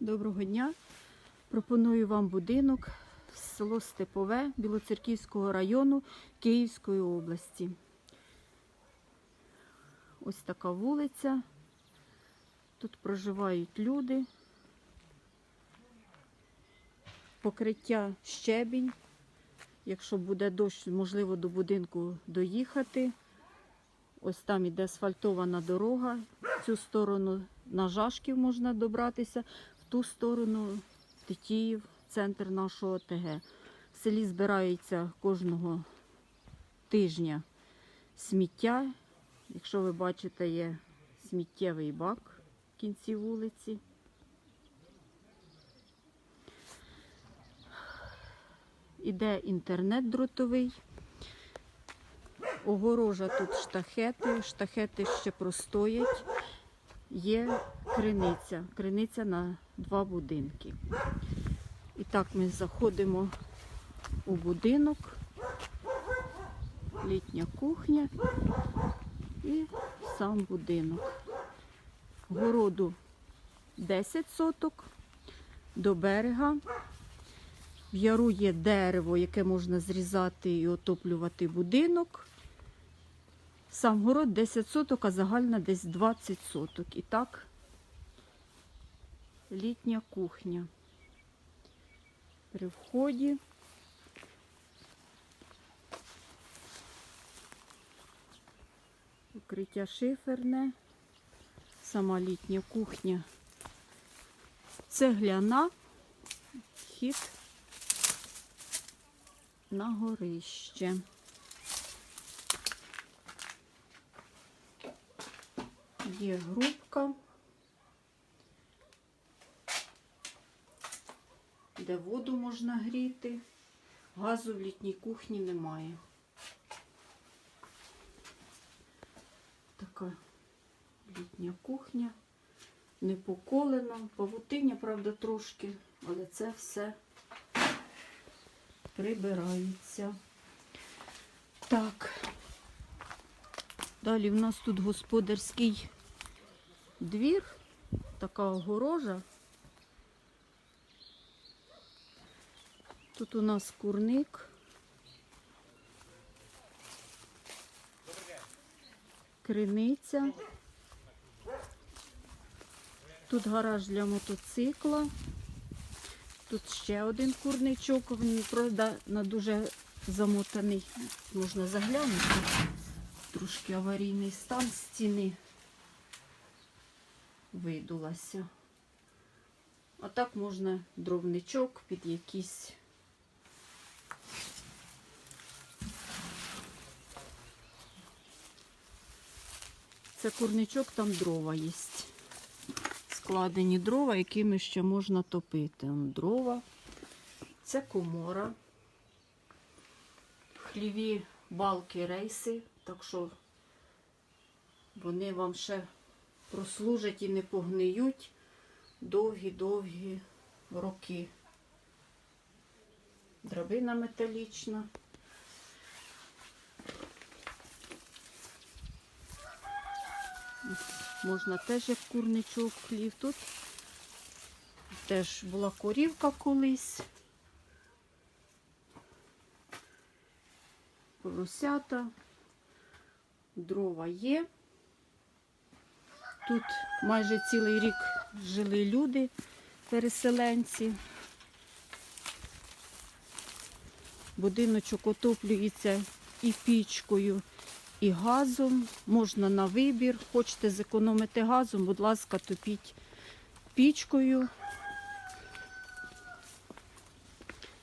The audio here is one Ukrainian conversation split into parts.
Доброго дня. Пропоную вам будинок село Степове Білоцерківського району Київської області. Ось така вулиця. Тут проживають люди. Покриття щебінь. Якщо буде дощ, можливо до будинку доїхати. Ось там іде асфальтована дорога. Цю сторону на Жашків можна добратися, ту сторону Тетіїв, центр нашого ОТГ. В селі збирається кожного тижня сміття. Якщо ви бачите, є сміттєвий бак в кінці вулиці. Іде інтернет дротовий. Огорожа тут штахети, штахети ще простоять. Є криниця, криниця на два будинки. І так ми заходимо у будинок, літня кухня і сам будинок. Городу 10 соток до берега. В яру є дерево, яке можна зрізати і отоплювати будинок. Сам город 10 соток, а загальна десь 20 соток. І так, літня кухня. При вході. Укриття шиферне, сама літня кухня. Цегляна, хід на горище. Є грубка, де воду можна гріти. Газу в літній кухні немає. Така літня кухня, не поколена, павутиння, правда, трошки, але це все прибирається. Так. Далі в нас тут господарський двір, така огорожа. Тут у нас курник. Криниця. Тут гараж для мотоцикла. Тут ще один курничок, він правда на дуже замотаний. Можна заглянути. Трошки аварійний стан стіни видулася. А так можна дровничок під якийсь. Це курничок, там дрова є. Складені дрова, якими ще можна топити. Дрова. Це комора. Хліві балки рейси, так що вони вам ще прослужать і не погниють довгі-довгі роки. Драбина металічна. Можна теж як курничок хлів. Тут теж була корівка колись. Поросята, дрова є. Тут майже цілий рік жили люди, переселенці. Будиночок отоплюється і пічкою, і газом. Можна на вибір. Хочете зекономити газом, будь ласка, топіть пічкою.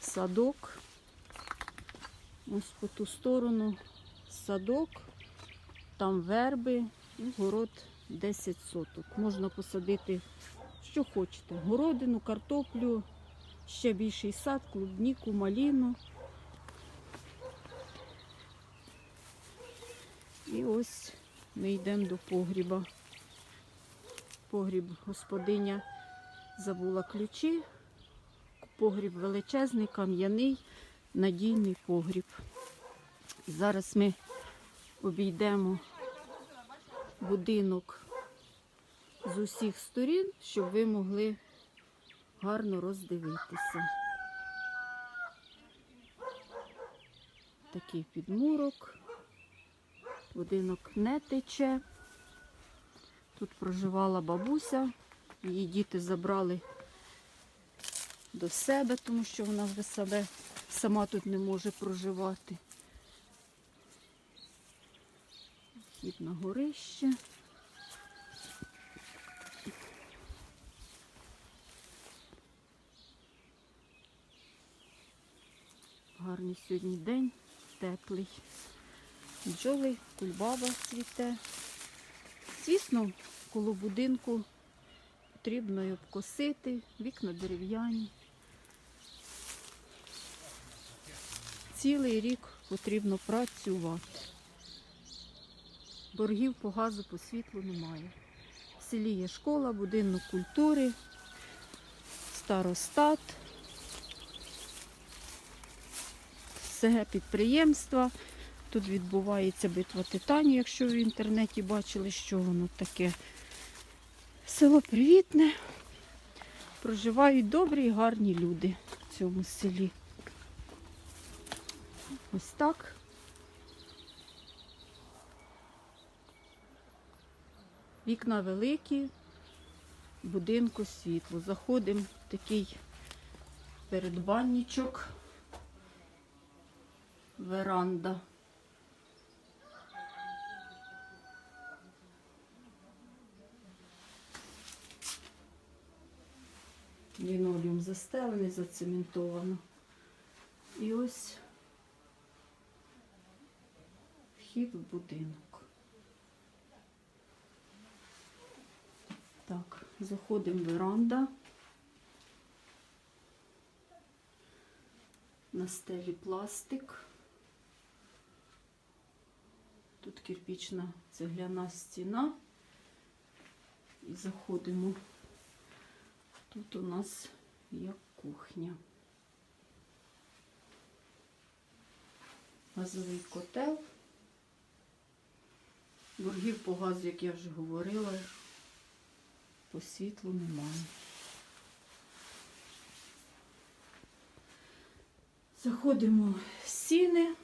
Садок. Ось по ту сторону садок, там верби і город 10 соток. Можна посадити, що хочете. Городину, картоплю, ще більший сад, клубніку, маліну. І ось ми йдемо до погріба. Погріб господиня забула ключі. Погріб величезний, кам'яний, надійний погріб. Зараз ми обійдемо будинок з усіх сторін, щоб ви могли гарно роздивитися. Такий підмурок. Будинок не тече. Тут проживала бабуся. Її діти забрали до себе, тому що вона вже себе сама тут не може проживати. Вхід на горище. Гарний сьогодні день, теплий. Бджоли, кульбаба цвіте. Звісно, коло будинку потрібно й обкосити, вікна дерев'яні. Цілий рік потрібно працювати. Боргів по газу, по світлу немає. В селі є школа, будинок культури, старостат, все підприємства. Тут відбувається битва титанів, якщо ви в інтернеті бачили, що воно таке. Село привітне. Проживають добрі і гарні люди в цьому селі. Ось так. Вікна великі, будинку світло. Заходимо в такий передбанничок, веранда. Лінолеум застелений, зацементовано. І ось вхід в будинок. Так, заходимо в веранда. На стелі пластик. Тут кирпічна цегляна стіна. І заходимо. Тут у нас є кухня. Газовий котел. Боргів по газу, як я вже говорила, по світлу немає. Заходимо в сіни.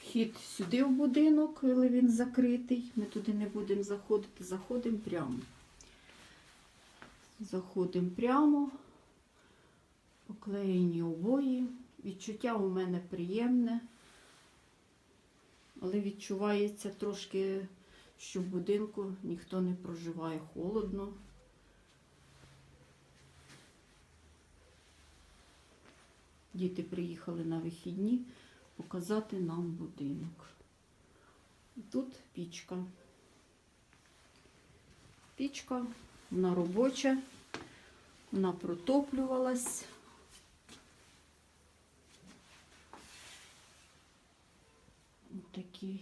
Вхід сюди в будинок, коли він закритий. Ми туди не будемо заходити, заходимо прямо. Заходимо прямо, поклеєні обої. Відчуття у мене приємне, але відчувається трошки, що в будинку ніхто не проживає холодно. Діти приїхали на вихідні показати нам будинок. Тут пічка. Пічка, вона робоча, вона протоплювалась. Ось Такий.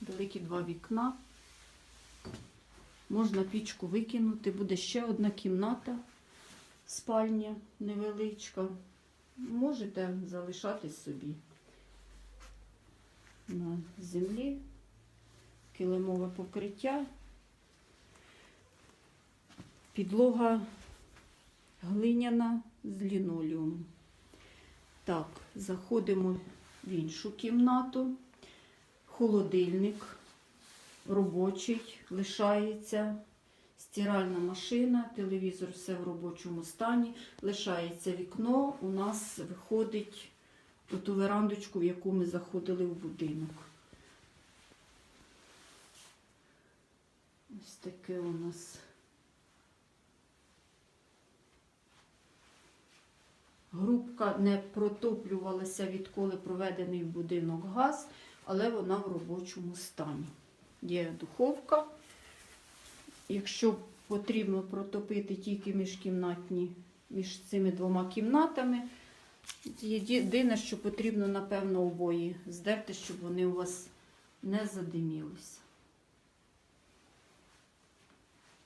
Великі два вікна. Можна пічку викинути, буде ще одна кімната, спальня невеличка. Можете залишати собі на землі, килимове покриття, підлога глиняна з лінолеуму. Так, заходимо в іншу кімнату, холодильник робочий лишається. Стиральна машина, телевізор все в робочому стані. Лишається вікно. У нас виходить ту верандочку, в яку ми заходили в будинок. Ось таке у нас. Грубка не протоплювалася, відколи проведений в будинок газ, але вона в робочому стані. Є духовка. Якщо потрібно протопити тільки міжкімнатні, між цими двома кімнатами, єдине, що потрібно, напевно, обої здерти, щоб вони у вас не задимілися.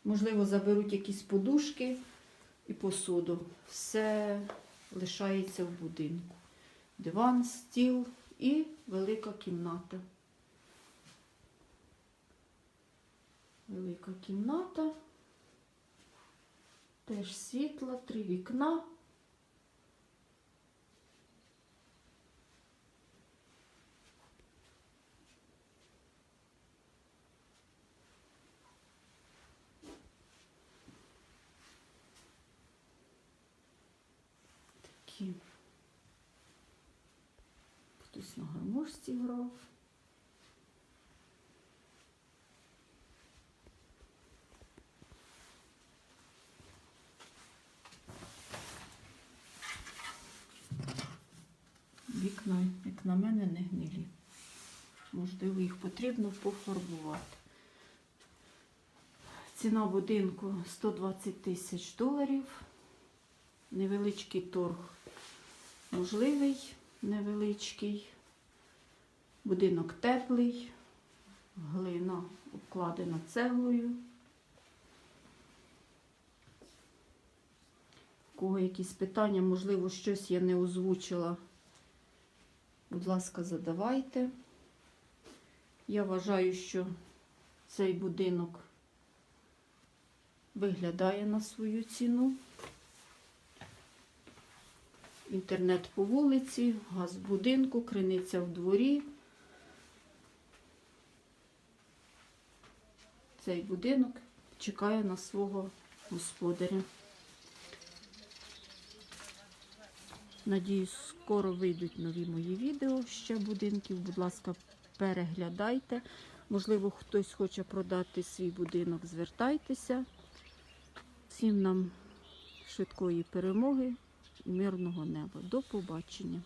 Можливо, заберуть якісь подушки і посуду. Все лишається в будинку. Диван, стіл і велика кімната. Велика кімната. Теж світла, три вікна. Хтось на гармошці грав. Вікна, як на мене, не гнилі. Можливо, їх потрібно пофарбувати. Ціна будинку 120 тисяч доларів. Невеличкий торг можливий, невеличкий. Будинок теплий, глина обкладена цеглою. У кого якісь питання, можливо, щось я не озвучила. Будь ласка, задавайте. Я вважаю, що цей будинок виглядає на свою ціну. Інтернет по вулиці, газ в будинку, криниця в дворі. Цей будинок чекає на свого господаря. Надіюсь, скоро вийдуть нові мої відео ще будинків. Будь ласка, переглядайте. Можливо, хтось хоче продати свій будинок, звертайтеся. Всім нам швидкої перемоги і мирного неба. До побачення.